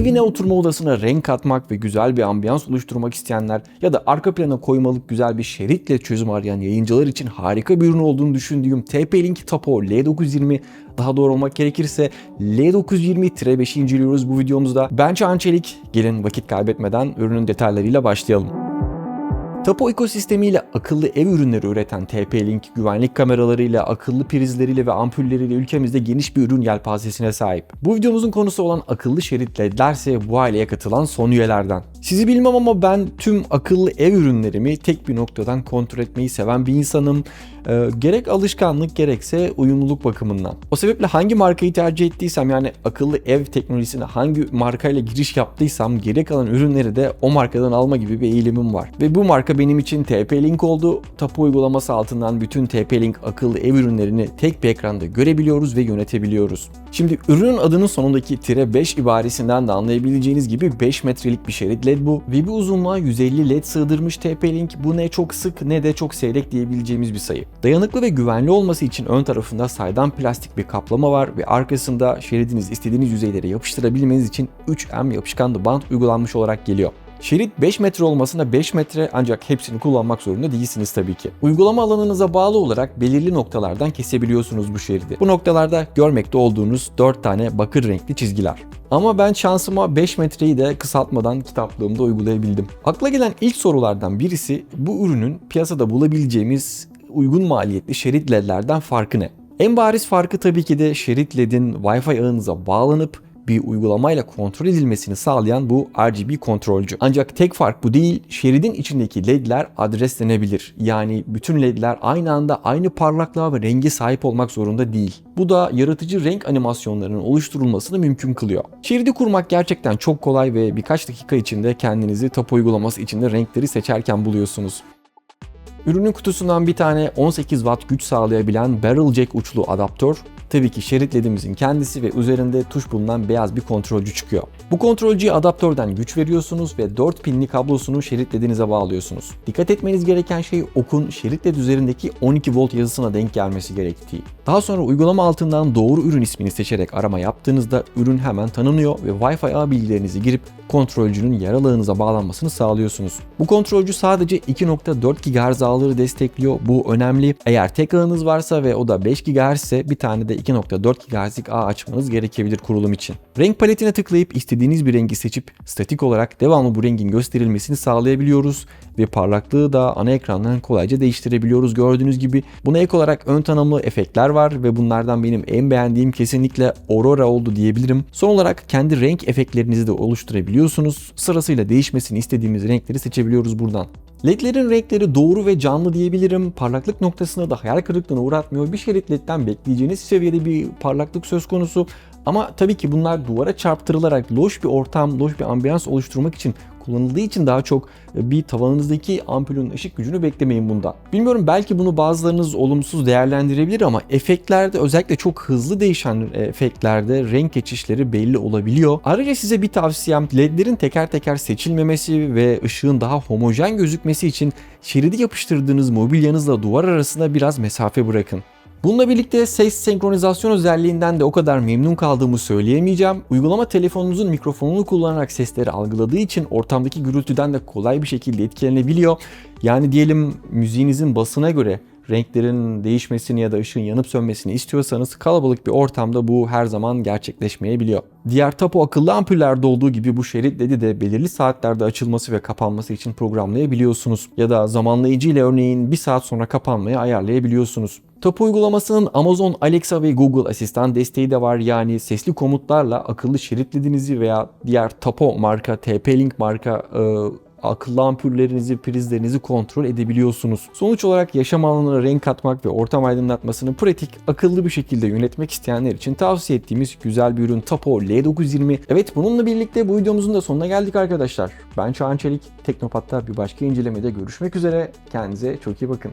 Evine oturma odasına renk katmak ve güzel bir ambiyans oluşturmak isteyenler ya da arka plana koymalık güzel bir şeritle çözüm arayan yayıncılar için harika bir ürün olduğunu düşündüğüm TP-Link Tapo L920 daha doğru olmak gerekirse L920-5'i inceliyoruz bu videomuzda. Ben Çağan Çelik. Gelin vakit kaybetmeden ürünün detaylarıyla başlayalım. Tapo ekosistemiyle akıllı ev ürünleri üreten TP-Link, güvenlik kameralarıyla, akıllı prizleriyle ve ampulleriyle ülkemizde geniş bir ürün yelpazesine sahip. Bu videomuzun konusu olan akıllı şerit ledlerse bu aileye katılan son üyelerden. Sizi bilmem ama ben tüm akıllı ev ürünlerimi tek bir noktadan kontrol etmeyi seven bir insanım. Ee, gerek alışkanlık gerekse uyumluluk bakımından. O sebeple hangi markayı tercih ettiysem yani akıllı ev teknolojisine hangi markayla giriş yaptıysam geri kalan ürünleri de o markadan alma gibi bir eğilimim var. Ve bu marka benim için TP-Link oldu. Tapu uygulaması altından bütün TP-Link akıllı ev ürünlerini tek bir ekranda görebiliyoruz ve yönetebiliyoruz. Şimdi ürünün adının sonundaki tire 5 ibaresinden de anlayabileceğiniz gibi 5 metrelik bir şerit LED bu ve bir uzunluğa 150 LED sığdırmış TP-Link bu ne çok sık ne de çok seyrek diyebileceğimiz bir sayı. Dayanıklı ve güvenli olması için ön tarafında saydam plastik bir kaplama var ve arkasında şeridiniz istediğiniz yüzeylere yapıştırabilmeniz için 3M yapışkanlı bant uygulanmış olarak geliyor. Şerit 5 metre olmasına 5 metre ancak hepsini kullanmak zorunda değilsiniz tabii ki. Uygulama alanınıza bağlı olarak belirli noktalardan kesebiliyorsunuz bu şeridi. Bu noktalarda görmekte olduğunuz 4 tane bakır renkli çizgiler. Ama ben şansıma 5 metreyi de kısaltmadan kitaplığımda uygulayabildim. Akla gelen ilk sorulardan birisi bu ürünün piyasada bulabileceğimiz uygun maliyetli şerit ledlerden farkı ne? En bariz farkı tabii ki de şerit ledin Wi-Fi ağınıza bağlanıp bir uygulamayla kontrol edilmesini sağlayan bu RGB kontrolcü. Ancak tek fark bu değil, şeridin içindeki ledler adreslenebilir. Yani bütün ledler aynı anda aynı parlaklığa ve rengi sahip olmak zorunda değil. Bu da yaratıcı renk animasyonlarının oluşturulmasını mümkün kılıyor. Şeridi kurmak gerçekten çok kolay ve birkaç dakika içinde kendinizi tapu uygulaması içinde renkleri seçerken buluyorsunuz. Ürünün kutusundan bir tane 18 Watt güç sağlayabilen Barrel Jack uçlu adaptör, tabii ki şerit ledimizin kendisi ve üzerinde tuş bulunan beyaz bir kontrolcü çıkıyor. Bu kontrolcüye adaptörden güç veriyorsunuz ve 4 pinli kablosunu şerit ledinize bağlıyorsunuz. Dikkat etmeniz gereken şey okun şerit led üzerindeki 12 volt yazısına denk gelmesi gerektiği. Daha sonra uygulama altından doğru ürün ismini seçerek arama yaptığınızda ürün hemen tanınıyor ve Wi-Fi ağ bilgilerinizi girip kontrolcünün yer alağınıza bağlanmasını sağlıyorsunuz. Bu kontrolcü sadece 2.4 GHz ağları destekliyor. Bu önemli. Eğer tek ağınız varsa ve o da 5 GHz ise bir tane de 2.4 GHz'lik ağ açmanız gerekebilir kurulum için. Renk paletine tıklayıp istediğiniz bir rengi seçip statik olarak devamlı bu rengin gösterilmesini sağlayabiliyoruz ve parlaklığı da ana ekrandan kolayca değiştirebiliyoruz gördüğünüz gibi. Buna ek olarak ön tanımlı efektler var ve bunlardan benim en beğendiğim kesinlikle Aurora oldu diyebilirim. Son olarak kendi renk efektlerinizi de oluşturabiliyorsunuz. Sırasıyla değişmesini istediğimiz renkleri seçebiliyoruz buradan. LED'lerin renkleri doğru ve canlı diyebilirim. Parlaklık noktasında da hayal kırıklığına uğratmıyor. Bir şerit LED'den bekleyeceğiniz seviyede bir parlaklık söz konusu. Ama tabii ki bunlar duvara çarptırılarak loş bir ortam, loş bir ambiyans oluşturmak için kullanıldığı için daha çok e, bir tavanınızdaki ampulün ışık gücünü beklemeyin bundan. Bilmiyorum belki bunu bazılarınız olumsuz değerlendirebilir ama efektlerde özellikle çok hızlı değişen efektlerde renk geçişleri belli olabiliyor. Ayrıca size bir tavsiyem ledlerin teker teker seçilmemesi ve ışığın daha homojen gözükmesi için şeridi yapıştırdığınız mobilyanızla duvar arasında biraz mesafe bırakın. Bununla birlikte ses senkronizasyon özelliğinden de o kadar memnun kaldığımı söyleyemeyeceğim. Uygulama telefonunuzun mikrofonunu kullanarak sesleri algıladığı için ortamdaki gürültüden de kolay bir şekilde etkilenebiliyor. Yani diyelim müziğinizin basına göre renklerin değişmesini ya da ışığın yanıp sönmesini istiyorsanız kalabalık bir ortamda bu her zaman gerçekleşmeyebiliyor. Diğer tapu akıllı ampullerde olduğu gibi bu şerit ledi de belirli saatlerde açılması ve kapanması için programlayabiliyorsunuz. Ya da zamanlayıcı ile örneğin bir saat sonra kapanmayı ayarlayabiliyorsunuz. Tapu uygulamasının Amazon Alexa ve Google Asistan desteği de var. Yani sesli komutlarla akıllı şerit ledinizi veya diğer Tapo marka, TP-Link marka e, akıllı ampullerinizi, prizlerinizi kontrol edebiliyorsunuz. Sonuç olarak yaşam alanına renk katmak ve ortam aydınlatmasını pratik, akıllı bir şekilde yönetmek isteyenler için tavsiye ettiğimiz güzel bir ürün Tapo L920. Evet bununla birlikte bu videomuzun da sonuna geldik arkadaşlar. Ben Çağan Çelik. Teknopat'ta bir başka incelemede görüşmek üzere. Kendinize çok iyi bakın.